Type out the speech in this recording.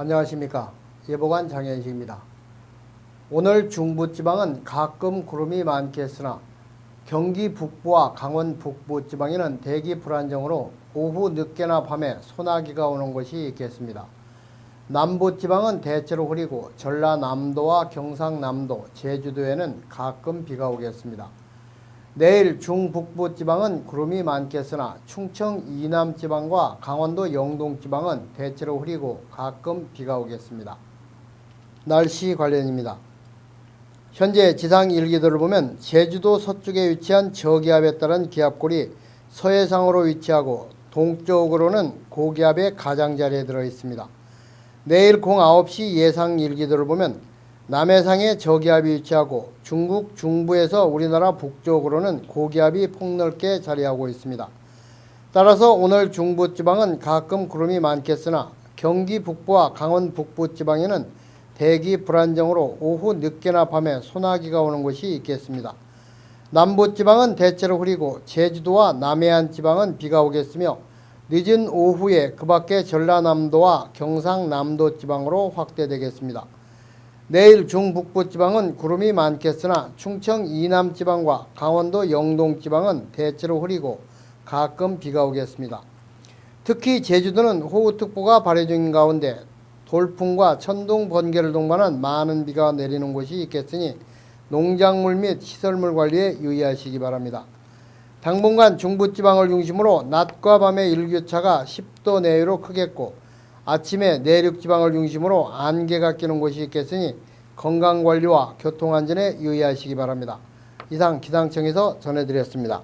안녕하십니까 예보관 장현식입니다. 오늘 중부지방은 가끔 구름이 많겠으나 경기 북부와 강원 북부 지방에는 대기 불안정으로 오후 늦게나 밤에 소나기가 오는 곳이 있겠습니다. 남부 지방은 대체로 흐리고 전라남도와 경상남도, 제주도에는 가끔 비가 오겠습니다. 내일 중북부 지방은 구름이 많겠으나 충청 이남 지방과 강원도 영동 지방은 대체로 흐리고 가끔 비가 오겠습니다. 날씨 관련입니다. 현재 지상 일기도를 보면 제주도 서쪽에 위치한 저기압에 따른 기압골이 서해상으로 위치하고 동쪽으로는 고기압의 가장자리에 들어 있습니다. 내일 09시 예상 일기도를 보면 남해상에 저기압이 위치하고 중국 중부에서 우리나라 북쪽으로는 고기압이 폭넓게 자리하고 있습니다. 따라서 오늘 중부 지방은 가끔 구름이 많겠으나 경기 북부와 강원 북부 지방에는 대기 불안정으로 오후 늦게나 밤에 소나기가 오는 곳이 있겠습니다. 남부 지방은 대체로 흐리고 제주도와 남해안 지방은 비가 오겠으며 늦은 오후에 그 밖에 전라남도와 경상남도 지방으로 확대되겠습니다. 내일 중북부 지방은 구름이 많겠으나 충청 이남 지방과 강원도 영동 지방은 대체로 흐리고 가끔 비가 오겠습니다. 특히 제주도는 호우특보가 발효 중인 가운데 돌풍과 천둥 번개를 동반한 많은 비가 내리는 곳이 있겠으니 농작물 및 시설물 관리에 유의하시기 바랍니다. 당분간 중부지방을 중심으로 낮과 밤의 일교차가 10도 내외로 크겠고 아침에 내륙 지방을 중심으로 안개가 끼는 곳이 있겠으니 건강관리와 교통안전에 유의하시기 바랍니다. 이상 기상청에서 전해드렸습니다.